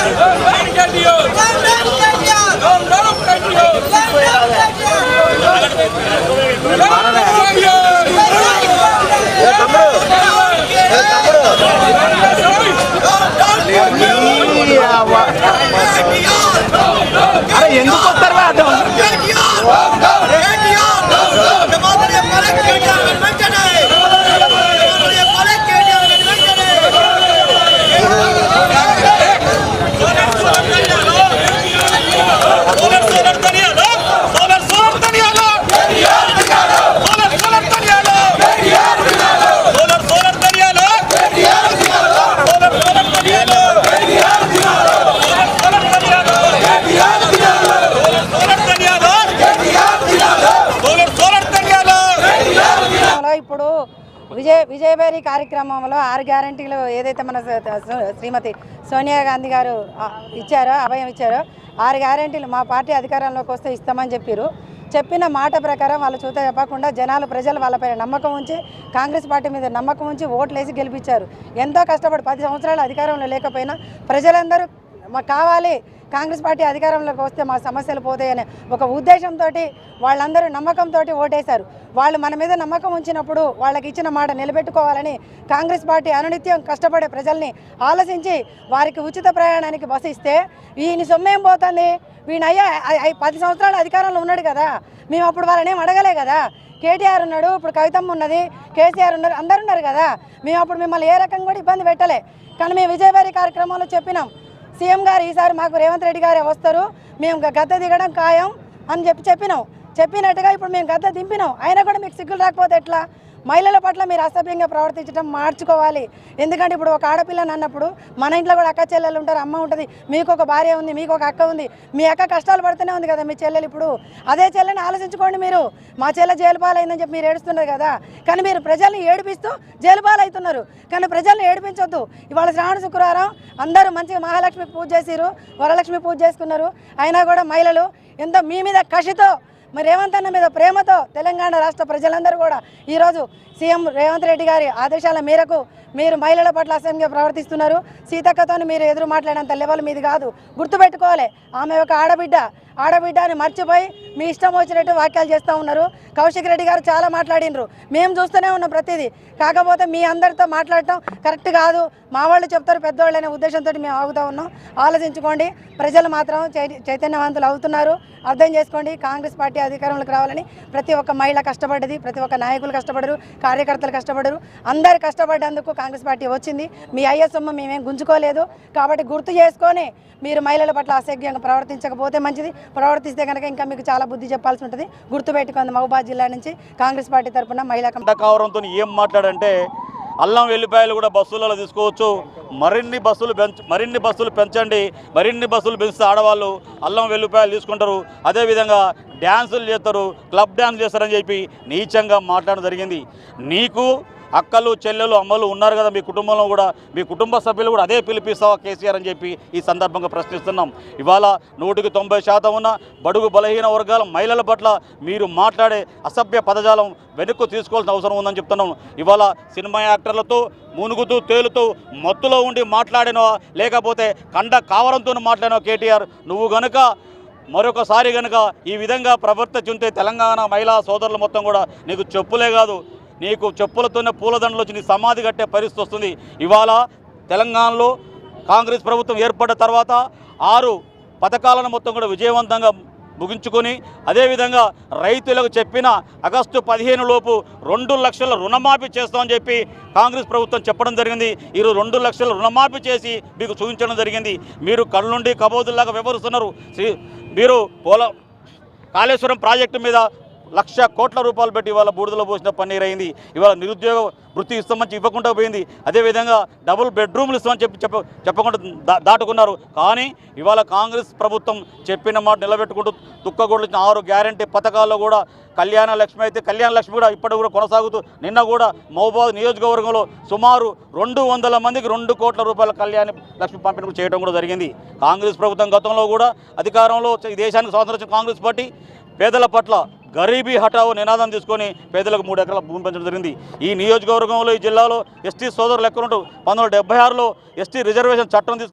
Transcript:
Hey, hey, hey, విజయ విజయభేరి కార్యక్రమంలో ఆరు గ్యారంటీలు ఏదైతే మన శ్రీమతి సోనియా గాంధీ గారు ఇచ్చారో అభయం ఇచ్చారో ఆరు గ్యారంటీలు మా పార్టీ అధికారంలోకి వస్తే ఇస్తామని చెప్పారు చెప్పిన మాట ప్రకారం వాళ్ళు చూత చెప్పకుండా జనాలు ప్రజలు వాళ్ళపైన నమ్మకం ఉంచి కాంగ్రెస్ పార్టీ మీద నమ్మకం ఉంచి ఓట్లేసి గెలిపించారు. ఎంతో కష్టపడి పది సంవత్సరాలు అధికారంలో లేకపోయినా ప్రజలందరూ మాకు కావాలి కాంగ్రెస్ పార్టీ అధికారంలోకి వస్తే మా సమస్యలు పోతాయనే ఒక ఉద్దేశంతో వాళ్ళందరూ నమ్మకంతో ఓటేశారు. వాళ్ళు మన మీద నమ్మకం ఉంచినప్పుడు వాళ్ళకి ఇచ్చిన మాట నిలబెట్టుకోవాలని కాంగ్రెస్ పార్టీ అనునిత్యం కష్టపడే ప్రజల్ని ఆలోచించి వారికి ఉచిత ప్రయాణానికి బస్సు ఇస్తే ఈయన సొమ్మేం పోతుంది? వీణ అయ్యా పది సంవత్సరాలు అధికారంలో ఉన్నాడు కదా. మేము అప్పుడు వాళ్ళని ఏం అడగలే కదా. కేటీఆర్ ఉన్నాడు ఇప్పుడు కవితమ్మ ఉన్నది కేసీఆర్ ఉన్నారు అందరు ఉన్నారు కదా. మేము అప్పుడు మిమ్మల్ని ఏ రకంగా కూడా ఇబ్బంది పెట్టలే. కానీ మేము విజయవారి కార్యక్రమంలో చెప్పినాం. సీఎం గారు ఈసారి మాకు రేవంత్ రెడ్డి గారే వస్తారు. మేము గద్దె దిగడం ఖాయం అని చెప్పి చెప్పినాం. చెప్పినట్టుగా ఇప్పుడు మేము గద్దె దింపినాం. అయినా కూడా మీకు సిగ్గులు రాకపోతే ఎట్లా? మహిళల పట్ల మీరు అసభ్యంగా ప్రవర్తించడం మార్చుకోవాలి. ఎందుకంటే ఇప్పుడు ఒక ఆడపిల్లని అన్నప్పుడు మన ఇంట్లో కూడా అక్క చెల్లెలు ఉంటారు అమ్మ ఉంటుంది మీకు ఒక భార్య ఉంది మీకు ఒక అక్క ఉంది మీ అక్క కష్టాలు పడుతూనే ఉంది కదా మీ చెల్లెలు ఇప్పుడు. అదే చెల్లెని ఆలోచించుకోండి మీరు. మా చెల్లె జైలు పాలైందని చెప్పి మీరు ఏడుస్తున్నారు కదా. కానీ మీరు ప్రజల్ని ఏడిపిస్తూ జైలు పాలవుతున్నారు. కానీ ప్రజల్ని ఏడిపించొద్దు. ఇవాళ శ్రావణ శుక్రవారం అందరూ మంచిగా మహాలక్ష్మి పూజ చేసిరు వరలక్ష్మి పూజ చేసుకున్నారు. అయినా కూడా మహిళలు ఎంతో మీ మీద కషితో మరి రేవంత్ అన్న మీద ప్రేమతో తెలంగాణ రాష్ట్ర ప్రజలందరూ కూడా ఈరోజు సీఎం రేవంత్ రెడ్డి గారి ఆదేశాల మేరకు మీరు మహిళల పట్ల అసహ్యంగా ప్రవర్తిస్తున్నారు. సీతక్కతో మీరు ఎదురు మాట్లాడేంత లెవెల్ మీది కాదు. గుర్తుపెట్టుకోవాలి. ఆమె ఒక ఆడబిడ్డ. ఆడబిడ్డ అని మర్చిపోయి మీ ఇష్టం వచ్చినట్టు వాక్యాలు చేస్తూ ఉన్నారు. కౌశిక్ రెడ్డి గారు చాలా మాట్లాడినరు. మేము చూస్తూనే ఉన్నాం ప్రతిదీ. కాకపోతే మీ అందరితో మాట్లాడటం కరెక్ట్ కాదు. మా వాళ్ళు చెప్తారు పెద్దవాళ్ళు అనే ఉద్దేశంతో మేము ఆగుతూ ఉన్నాం. ఆలోచించుకోండి. ప్రజలు మాత్రం చై- చైతన్యవంతులు అవుతున్నారు. అర్థం చేసుకోండి. కాంగ్రెస్ పార్టీ అధికారంలోకి రావాలని ప్రతి ఒక్క మహిళ కష్టపడ్డది ప్రతి ఒక్క నాయకులు కష్టపడరు కార్యకర్తలు కష్టపడరు. అందరు కష్టపడ్డందుకు కాంగ్రెస్ పార్టీ వచ్చింది. మీ ఐఎస్ఎమ్మ మేమేం గుంజుకోలేదు. కాబట్టి గుర్తు చేసుకొని మీరు మహిళల పట్ల అసహ్యంగా ప్రవర్తించకపోతే మంచిది. ప్రవర్తిస్తే కనుక ఇంకా మీకు చాలా బుద్ధి చెప్పాల్సి ఉంటుంది. గుర్తుపెట్టుకుంది మహబూబాద్ జిల్లా నుంచి కాంగ్రెస్ పార్టీ తరఫున మహిళా కమిటీ. కావడంతో ఏం మాట్లాడంటే అల్లం వెల్లిపాయలు కూడా బస్సులలో తీసుకోవచ్చు. మరిన్ని బస్సులు పెంచ మరిన్ని బస్సులు పెంచండి. మరిన్ని బస్సులు పెంచితే ఆడవాళ్ళు అల్లం వెల్లిపాయలు తీసుకుంటారు. అదేవిధంగా డ్యాన్సులు చేస్తారు క్లబ్ డ్యాన్స్ చేస్తారని చెప్పి నీచంగా మాట్లాడడం జరిగింది. నీకు అక్కలు చెల్లెలు అమ్మలు ఉన్నారు కదా మీ కుటుంబంలో కూడా. మీ కుటుంబ సభ్యులు కూడా అదే పిలిపిస్తావా కేసీఆర్ అని చెప్పి ఈ సందర్భంగా ప్రశ్నిస్తున్నాం. ఇవాళ నూటికి తొంభై శాతం ఉన్న బడుగు బలహీన వర్గాల మహిళల పట్ల మీరు మాట్లాడే అసభ్య పదజాలం వెనుక్కు తీసుకోవాల్సిన అవసరం ఉందని చెప్తున్నాం. ఇవాళ సినిమా యాక్టర్లతో మునుగుతూ తేలుతూ మత్తులో ఉండి మాట్లాడినో లేకపోతే కండ కావరంతో మాట్లాడినో కేటీఆర్? నువ్వు గనుక మరొకసారి గనుక ఈ విధంగా ప్రవర్తించుంటే తెలంగాణ మహిళా సోదరులు మొత్తం కూడా నీకు చెప్పులే కాదు. నీకు చెప్పులతోనే పూలదండలు వచ్చి నీ సమాధి కట్టే పరిస్థితి వస్తుంది. ఇవాళ తెలంగాణలో కాంగ్రెస్ ప్రభుత్వం ఏర్పడ్డ తర్వాత ఆరు పథకాలను మొత్తం కూడా విజయవంతంగా ముగించుకొని అదేవిధంగా రైతులకు చెప్పిన ఆగస్టు పదిహేను లోపు రెండు లక్షల రుణమాఫీ చేస్తామని చెప్పి కాంగ్రెస్ ప్రభుత్వం చెప్పడం జరిగింది. ఈరోజు రెండు లక్షల రుణమాఫీ చేసి మీకు చూపించడం జరిగింది. మీరు కళ్ళుండి కబోదుల్లాగా వివరిస్తున్నారు. మీరు పోల కాళేశ్వరం ప్రాజెక్టు మీద లక్ష కోట్ల రూపాయలు పెట్టి ఇవాళ బూడిదలో పోసిన పన్నీర్ అయింది. ఇవాళ నిరుద్యోగ వృత్తి ఇస్తామని ఇవ్వకుండా పోయింది. అదేవిధంగా డబుల్ బెడ్రూమ్లు ఇస్తామని చెప్పి చెప్ప చెప్పకుండా దాటుకున్నారు. కానీ ఇవాళ కాంగ్రెస్ ప్రభుత్వం చెప్పిన మాట నిలబెట్టుకుంటూ తుక్కగొడిచిన ఆరు గ్యారంటీ పథకాల్లో కూడా కళ్యాణ లక్ష్మి అయితే కళ్యాణ లక్ష్మి కూడా ఇప్పటికి కూడా కొనసాగుతూ నిన్న కూడా మహబాద్ నియోజకవర్గంలో సుమారు రెండు వందల మందికి రెండు కోట్ల రూపాయల కళ్యాణ లక్ష్మి పంపిణీ చేయడం కూడా జరిగింది. కాంగ్రెస్ ప్రభుత్వం గతంలో కూడా అధికారంలో ఈ దేశానికి స్వాతంత్రం కాంగ్రెస్ పార్టీ పేదల పట్ల గరీబీ హఠావో నినాదం తీసుకొని పేదలకు మూడు ఎకరాల భూమి పెంచడం జరిగింది. ఈ నియోజకవర్గంలో ఈ జిల్లాలో ఎస్టీ సోదరులు ఎక్కడుంటూ పంతొమ్మిది వందల డెబ్బై ఆరులో ఎస్టీ రిజర్వేషన్ చట్టం